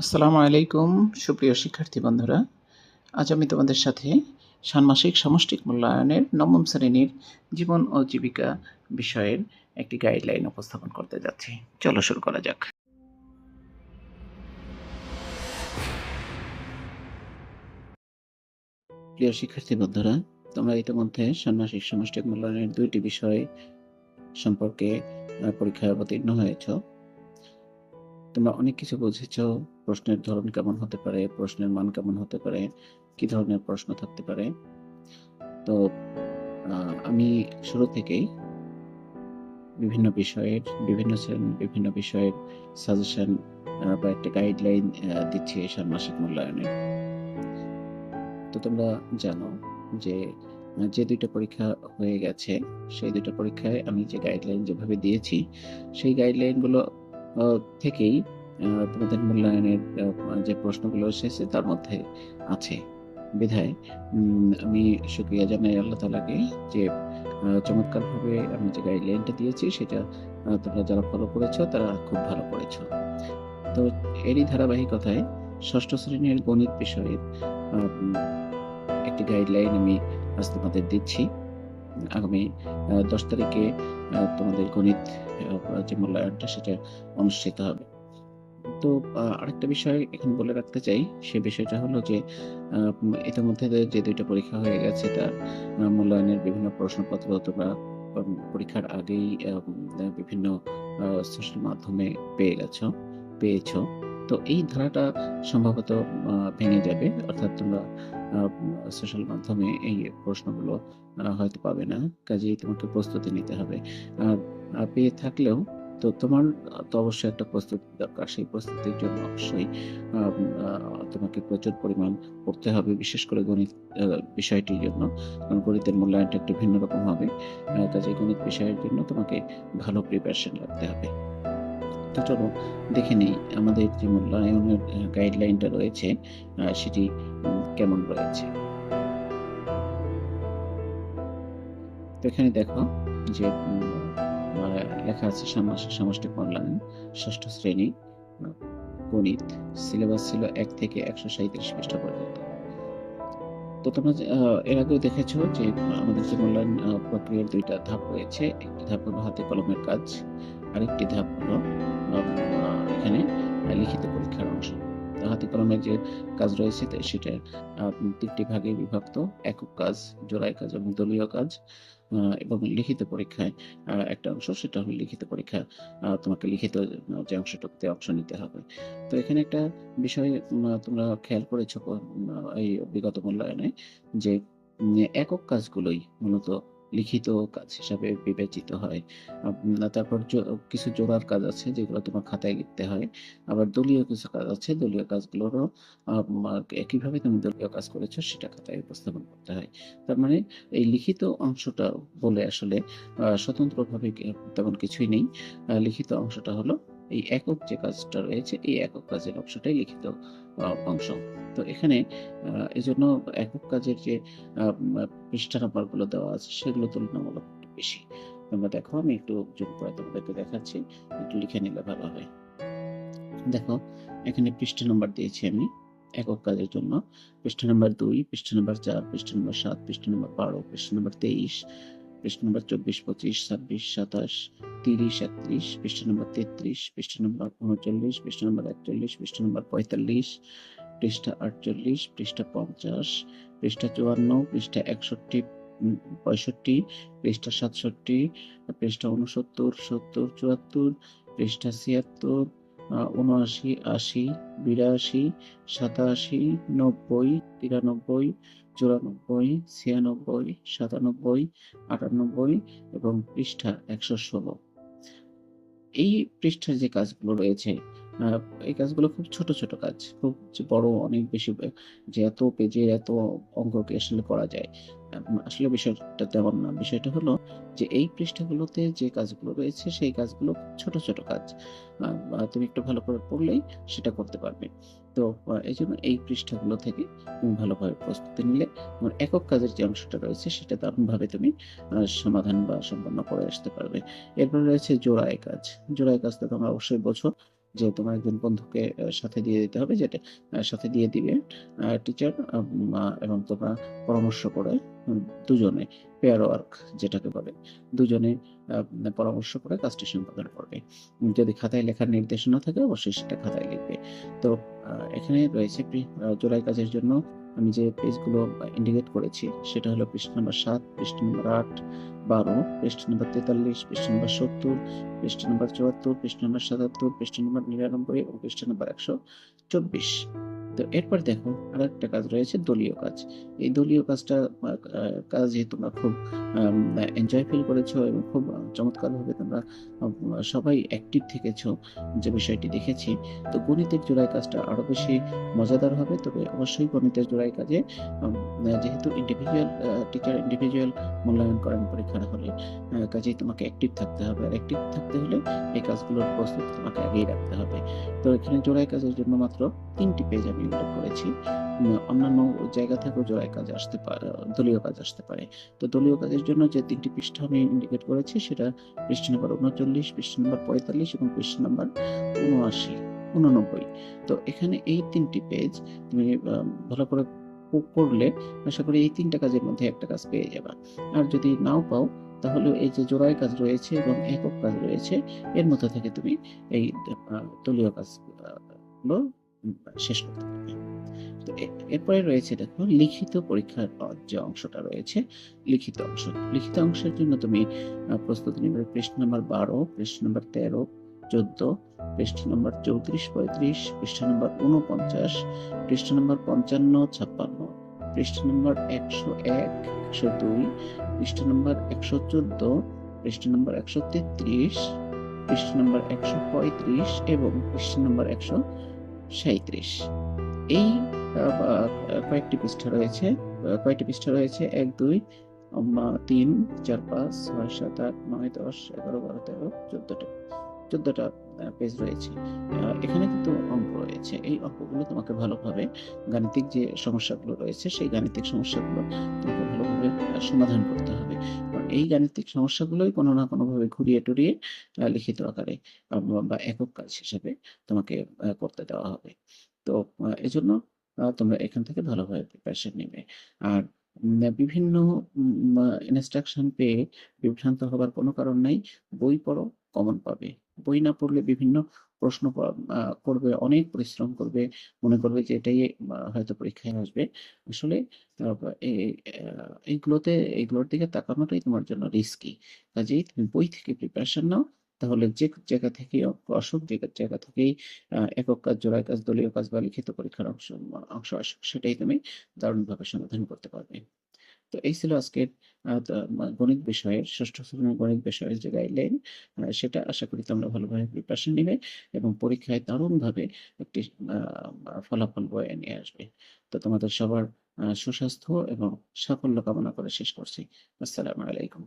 আসসালামু আলাইকুম, সুপ্রিয় শিক্ষার্থী বন্ধুরা। আজ আমি তোমাদের সাথে ষান্মাসিক সমষ্টিক মূল্যায়নের নবম শ্রেণির জীবন ও জীবিকা বিষয়ের একটি গাইডলাইন উপস্থাপন করতে যাচ্ছি। চলো শুরু করা যাক। প্রিয় শিক্ষার্থী বন্ধুরা, তোমরা ইতিমধ্যে ষান্মাসিক সমষ্টিক মূল্যায়নের দুইটি বিষয় সম্পর্কে পরীক্ষায় অবতীর্ণ হয়েছ। তোমরা অনেক কিছু বুঝেছ। প্রশ্নের ধরন কেমন হতে পারে? প্রশ্নের মান কেমন হতে পারে? কি ধরনের প্রশ্ন থাকতে পারে? তো আমি শুরু থেকেই বিভিন্ন বিষয়ের, বিভিন্ন বিভিন্ন বিষয়ের সাজেশন বা একটা গাইডলাইন দিচ্ছি ষান্মাসিক মূল্যায়নে। তো তোমরা জানো যে যে দুইটা পরীক্ষা হয়ে গেছে, সেই দুইটা পরীক্ষায় আমি যে গাইডলাইন যেভাবে দিয়েছি, সেই গাইডলাইনগুলো থেকেই তোমাদের মূল্যায়নের যে প্রশ্নগুলো এসেছে তার মধ্যে আছে। বিধায় আমি শুক্রিয়া জানাই আল্লাহ তালাকে যে চমৎকারভাবে আমি যে গাইডলাইনটা দিয়েছি সেটা তোমরা যারা ফলো করেছ তারা খুব ভালো করেছ। তো এরই ধারাবাহিকতায় ষষ্ঠ শ্রেণির গণিত বিষয়ের একটি গাইডলাইন আমি আজ তোমাদের দিচ্ছি। আগামী দশ তারিখে তোমাদের গণিত যে মূল্যায়নটা সেটা অনুষ্ঠিত হবে। তো আরেকটা বিষয় এখন বলে রাখতে চাই সে বিষয়টা হলো যে ইতিমধ্যে যে দুইটা পরীক্ষা হয়ে গেছে তার মূল্যায়নের বিভিন্ন প্রশ্নপত্র উম, পরীক্ষার আগেই বিভিন্ন সোশ্যাল মাধ্যমে পেয়ে গেছ পেয়েছ। তো এই ধারাটা সম্ভবত ভেঙে যাবে অর্থাৎ তোমরা সোশ্যাল মাধ্যমে এই প্রশ্নগুলো হয়তো পাবে না। কাজেই তোমাকে প্রস্তুতি নিতে হবে। পেয়ে থাকলেও তো তোমার তো অবশ্যই একটা প্রস্তুতি দরকার। সেই প্রস্তুতির জন্য অবশ্যই তোমাকে প্রচুর পরিমাণ পড়তে হবে, বিশেষ করে গণিত বিষয়টির জন্য। কারণ গণিতের মূল্যায়নটা একটু ভিন্ন রকম হবে। কাজে গণিত বিষয়ের জন্য তোমাকে ভালো প্রিপারেশন রাখতে হবে। তো চলো, দেখে নেই আমাদের যে মূল্যায়নের গাইডলাইনটা রয়েছে সেটি কেমন রয়েছে? তো এখানে দেখো যে লেখা আছে সামষ্টিক মূল্যায়ন ষষ্ঠ শ্রেণি গণিত। সিলেবাস ছিল এক থেকে একশো সাঁইত্রিশ পৃষ্ঠা পর্যন্ত। তো তোমরা এর আগেও দেখেছ যে আমাদের যে মূল্যায়ন প্রক্রিয়ার দুইটা ধাপ রয়েছে। একটি ধাপ হলো হাতে কলমের কাজ, আরেকটি ধাপ হলো এখানে লিখিত পরীক্ষার অংশ। হাতে কলমের যে কাজ রয়েছে সেটা তিনটি ভাগে বিভক্ত। একক কাজ জোড়াই কাজ এবং দলীয় কাজ। এবং লিখিত পরীক্ষায় একটা অংশ, সেটা হলো লিখিত পরীক্ষা তোমাকে লিখিত যে অংশটুকুতে অংশ নিতে হবে। তো এখানে একটা বিষয় তোমরা খেয়াল করেছ এই বিগত মূল্যায়নে যে একক কাজগুলোই মূলত লিখিত কাজ হিসাবে বিবেচিত হয়। তারপর কিছু জোড়ার কাজ আছে যেগুলো তোমার খাতায় লিখতে হয়। আবার দলীয় কিছু কাজ আছে, দলীয় কাজগুলোরও একইভাবে তুমি দলীয় কাজ করেছ সেটা খাতায় উপস্থাপন করতে হয়। তার মানে এই লিখিত অংশটা বলে আসলে স্বতন্ত্রভাবে তেমন কিছুই নেই। লিখিত অংশটা হলো এই একক যে কাজটা রয়েছে, এই একক কাজের অংশটাই লিখিত অংশ। তো এখানে এজন্য একক কাজের যে পৃষ্ঠা নাম্বারগুলো দেওয়া আছে, সেগুলো তুলনামূলক বেশি। তোমরা দেখো, আমি একটু জুম করে তোমাদেরকে দেখাচ্ছি, একটু লিখে নিলে ভালো হবে। দেখো, এখানে পৃষ্ঠা নাম্বার দিয়েছি আমি, একক কাজের জন্য। পৃষ্ঠা নাম্বার দুই, পৃষ্ঠা নাম্বার চার, পৃষ্ঠা নাম্বার সাত, পৃষ্ঠা নাম্বার বারো, পৃষ্ঠা নাম্বার তেইশ পৃষ্ঠা নাম্বার চব্বিশ, পঁচিশ, ছাব্বিশ, সাতাশ, তিরিশ, একত্রিশ, পৃষ্ঠা নাম্বার তেত্রিশ, পৃষ্ঠা নাম্বার উনচল্লিশ, পৃষ্ঠা নাম্বার একচল্লিশ, পৃষ্ঠা নাম্বার পঁয়তাল্লিশ, পৃষ্ঠা আটচল্লিশ, পৃষ্ঠা পঞ্চাশ, পৃষ্ঠা চুয়ান্ন, পৃষ্ঠা একষট্টি পঁয়ষট্টি, পৃষ্ঠা সাতষট্টি, পৃষ্ঠা উনসত্তর সত্তর, চুয়াত্তর, পৃষ্ঠা ছিয়াত্তর উনআশি, আশি, বিরাশি, সাতাশি, নব্বই, তিরানব্বই, চুরানব্বই, ছিয়ানব্বই, সাতানব্বই, আটানব্বই এবং পৃষ্ঠা একশো ষোলো। এই পৃষ্ঠার যে কাজগুলো রয়েছে এই কাজগুলো খুব ছোট ছোট কাজ। খুব বড় অনেক বেশি, যে এত পেজে এত অঙ্ককে আসলে করা যায়। আসলে বিষয়টা তেমন না। বিষয়টা হলো যে এই পৃষ্ঠাগুলোতে যে কাজগুলো রয়েছে, সেই কাজগুলো ছোট ছোট কাজ। তুমি একটু ভালো করে পড়লেই সেটা করতে পারবে। তো এই জন্য এই পৃষ্ঠাগুলো থেকে তুমি ভালোভাবে প্রস্তুতি নিলে তোমার একক কাজের যে অংশটা রয়েছে, সেটা দারুণভাবে তুমি সমাধান বা সম্পন্ন করে আসতে পারবে। এরপর রয়েছে জোড়ায় কাজ। জোড়ায় কাজ তো তোমরা অবশ্যই বোঝো। যে তোমার একজন বন্ধুকে সাথে দিয়ে দিতে হবে, যেটা সাথে দিয়ে দিবে টিচার এবং তোমরা পরামর্শ করে দুজনে পেয়ার ওয়ার্ক যেটাকে বলে। দুজনে পরামর্শ করে কাজটি সম্পাদন করবে। যদি খাতায় লেখার নির্দেশনা থাকে, অবশ্যই সেটা খাতায় লিখবে। তো এখানে রয়েছে জোড়াই কাজের জন্য আমি যে পেজগুলো ইন্ডিকেট করেছি সেটা হলো পৃষ্ঠা নাম্বার ৭, পৃষ্ঠা নাম্বার ৮, ১২, পৃষ্ঠা নাম্বার ৪৩, পৃষ্ঠা নাম্বার ৭০, পৃষ্ঠা নাম্বার ৭৪, পৃষ্ঠা নাম্বার ৭৭, পৃষ্ঠা নাম্বার ৯৯ এবং পৃষ্ঠা নাম্বার ১২৪। তো এরপর দেখো আরেকটা কাজ রয়েছে, দলীয় কাজ। এই দলীয় কাজটা কাজে তোমরা খুব এনজয় ফিল করেছ এবং খুব চমৎকারভাবে তোমরা সবাই অ্যাক্টিভ থেকেছো যে বিষয়টি দেখেছি। তো গণিতের জোড়াই কাজটা আরও বেশি মজাদার হবে। তবে অবশ্যই গণিতের জোড়াই কাজে যেহেতু ইন্ডিভিজুয়াল টিচার ইন্ডিভিজুয়াল মূল্যায়ন করেন পরীক্ষার হলে কাজেই তোমাকে অ্যাক্টিভ থাকতে হবে। আর অ্যাক্টিভ থাকতে হলে এই কাজগুলোর প্রস্তুতি তোমাকে আগেই রাখতে হবে। তো এখানে জোড়াই কাজের জন্য মাত্র ৩ টি পেজ আমি উল্লেখ করেছি। অন্যান্য জায়গা থেকেও জোড়াই কাজ আসতে পারে দলীয় কাজ আসতে পারে। তো দলীয় কাজের জন্য যে ৩ টি পৃষ্ঠা আমি ইন্ডিকেট করেছি সেটা পৃষ্ঠা নাম্বার ৩৯, পৃষ্ঠা নাম্বার ৪৫ এবং পৃষ্ঠা নাম্বার ৭৯, ৮৯। তো এখানে এই তিনটি পেজ তুমি ভালো করে পড়লে আশা করি এই ৩ টা কাজের মধ্যে একটা কাজ পেয়ে যাবা। আর যদি নাও পাও তাহলে এই যে জোড়াই কাজ রয়েছে এবং একক কাজ রয়েছে এর মধ্যে থেকে তুমি এই দলীয় কাজ শেষ করতে পারবে। তো এরপরে রয়েছে দেখো লিখিত পরীক্ষার যে অংশটা রয়েছে লিখিত অংশ। লিখিত অংশের জন্য তুমি প্রস্তুতি নিবে পৃষ্ঠা নাম্বার ১২, পৃষ্ঠা নাম্বার ১৩, ১৪, পৃষ্ঠা নাম্বার ৩৪-৩৫, পৃষ্ঠা নাম্বার ৪৯, পৃষ্ঠা নাম্বার ৫৫-৫৬, পৃষ্ঠা নাম্বার ১০১, ১০২, পৃষ্ঠা নাম্বার ১১৪, পৃষ্ঠা নাম্বার ১৩৩, পৃষ্ঠা নাম্বার ১৩৫ এবং পৃষ্ঠা নাম্বার ১৩৭। এই কয়েকটি পৃষ্ঠা রয়েছে কয়েকটি পৃষ্ঠা রয়েছে ১, ২, আম ৩, ৪, ৫, ৬, ৭, ৮, ৯, ১০, ১১, ১২, ১৩, ১৪ টা ১৪ টা আ পেজ রয়েছে। এখানে কিন্তু অঙ্ক রয়েছে। এই অঙ্কগুলো তোমাকে ভালোভাবে গাণিতিক যে সমস্যাগুলো রয়েছে সেই গাণিতিক সমস্যাগুলো তোমাকে ভালোভাবে সমাধান করতে হবে। এই গাণিতিক সমস্যাগুলোই কোনো না কোনোভাবে ঘুরিয়ে টুরিয়ে লিখিত আকারে বা একক কাজ হিসেবে তোমাকে করতে দেওয়া হবে। তো এজন্য তোমরা এখান থেকে ভালোভাবে প্রিপারেশন নেবে আর বিভিন্ন ইনস্ট্রাকশন পেয়ে বিভ্রান্ত হবার কোনো কারণ নাই। বই পড়ো, কমন পাবে। বই না পড়লে বিভিন্ন প্রশ্ন করবে, অনেক পরিশ্রম করবে। মনে করবে যে এটাই হয়তো পরীক্ষায় আসবে। আসলে আ এ আ এগুলোতে এগুলোর দিকে তাকানোটাই তোমার জন্য রিস্কি। কাজেই তুমি বই থেকে প্রিপারেশন নাও। তাহলে যে জায়গা থেকেই অসুখ যে জায়গা থেকেই একক কাজ, জোড়াই কাজ, দলীয় কাজ বা লিখিত পরীক্ষার অংশ অংশ আসুক সেটাই তুমি দারুণভাবে সমাধান করতে পারবে। তো এই ছিল আজকের গণিত বিষয়ের ষষ্ঠ শ্রেণির গণিত বিষয়ের যে গাইডলাইন সেটা আশা করি তোমরা ভালোভাবে প্রিপারেশন নিবে এবং পরীক্ষায় দারুণভাবে একটি ফলাফল বয়ে নিয়ে আসবে। তো তোমাদের সবার সুস্বাস্থ্য এবং সাফল্য কামনা করে শেষ করছি। আসসালামু আলাইকুম।